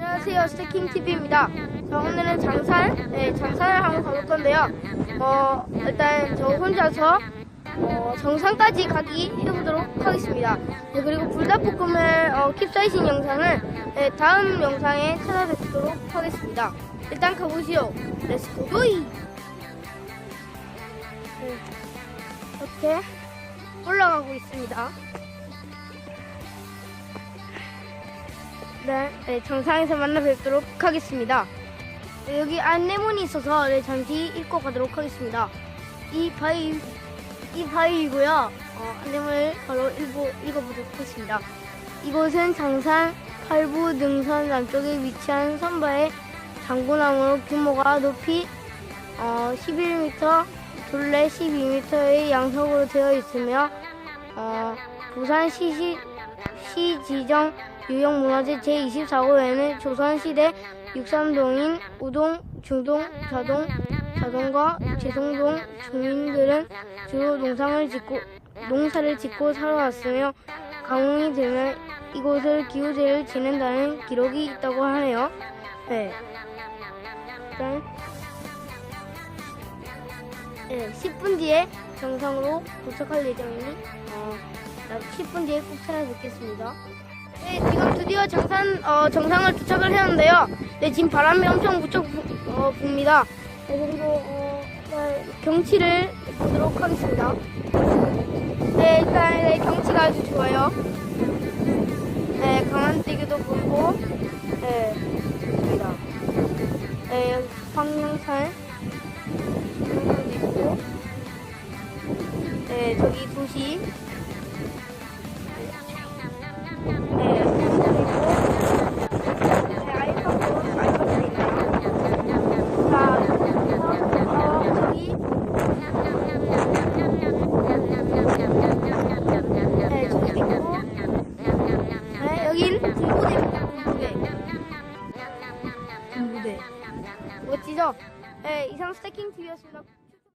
안녕하세요 스테킹 TV입니다. 자, 오늘은 장산, 네, 장산을 한번 가볼 건데요. 어, 일단 저 혼자서 어, 정상까지 가기 해보도록 하겠습니다. 네, 그리고 불닭볶음을 어, 캡사이신 영상을 네, 다음 영상에 찾아뵙도록 하겠습니다. 일단 가보시오. 렛츠고 고이! 네, 이렇게 올라가고 있습니다. 네, 네, 정상에서 만나 뵙도록 하겠습니다. 네, 여기 안내문이 있어서 네, 잠시 읽고 가도록 하겠습니다. 이 바위, 이 바위이고요. 어, 안내문을 바로 읽어, 읽어보도록 하겠습니다. 이곳은 장산 팔부 능선 남쪽에 위치한 선바의 장구나무로 규모가 높이 어, 11m, 둘레 12m의 양석으로 되어 있으며 어, 부산시 시 지정 유형 문화재 제24호에는 조선시대 육삼동인 우동, 중동, 자동, 자동과 제송동 주민들은 주로 농상을 짓고, 농사를 짓고 살아왔으며 가뭄이 들면 이곳을 기후제를 지낸다는 기록이 있다고 하네요. 네. 일단 네, 10분 뒤에 정상으로 도착할 예정이니 어, 10분 뒤에 꼭 찾아뵙겠습니다. 네, 드디어 정산, 어, 정상을 도착을 했는데요. 네, 지금 바람이 엄청 무척 부, 어, 붑니다. 네, 그리고, 어, 네, 경치를 보도록 하겠습니다. 네, 일단, 네, 경치가 아주 좋아요. 네, 강한띠기도 보이고, 네, 좋습니다. 네, 황룡산, 있고, 네, 저기 도시, 군부대입니다, 군부대. 군부대. 멋지죠? 네, 이상 스태킹 TV였습니다.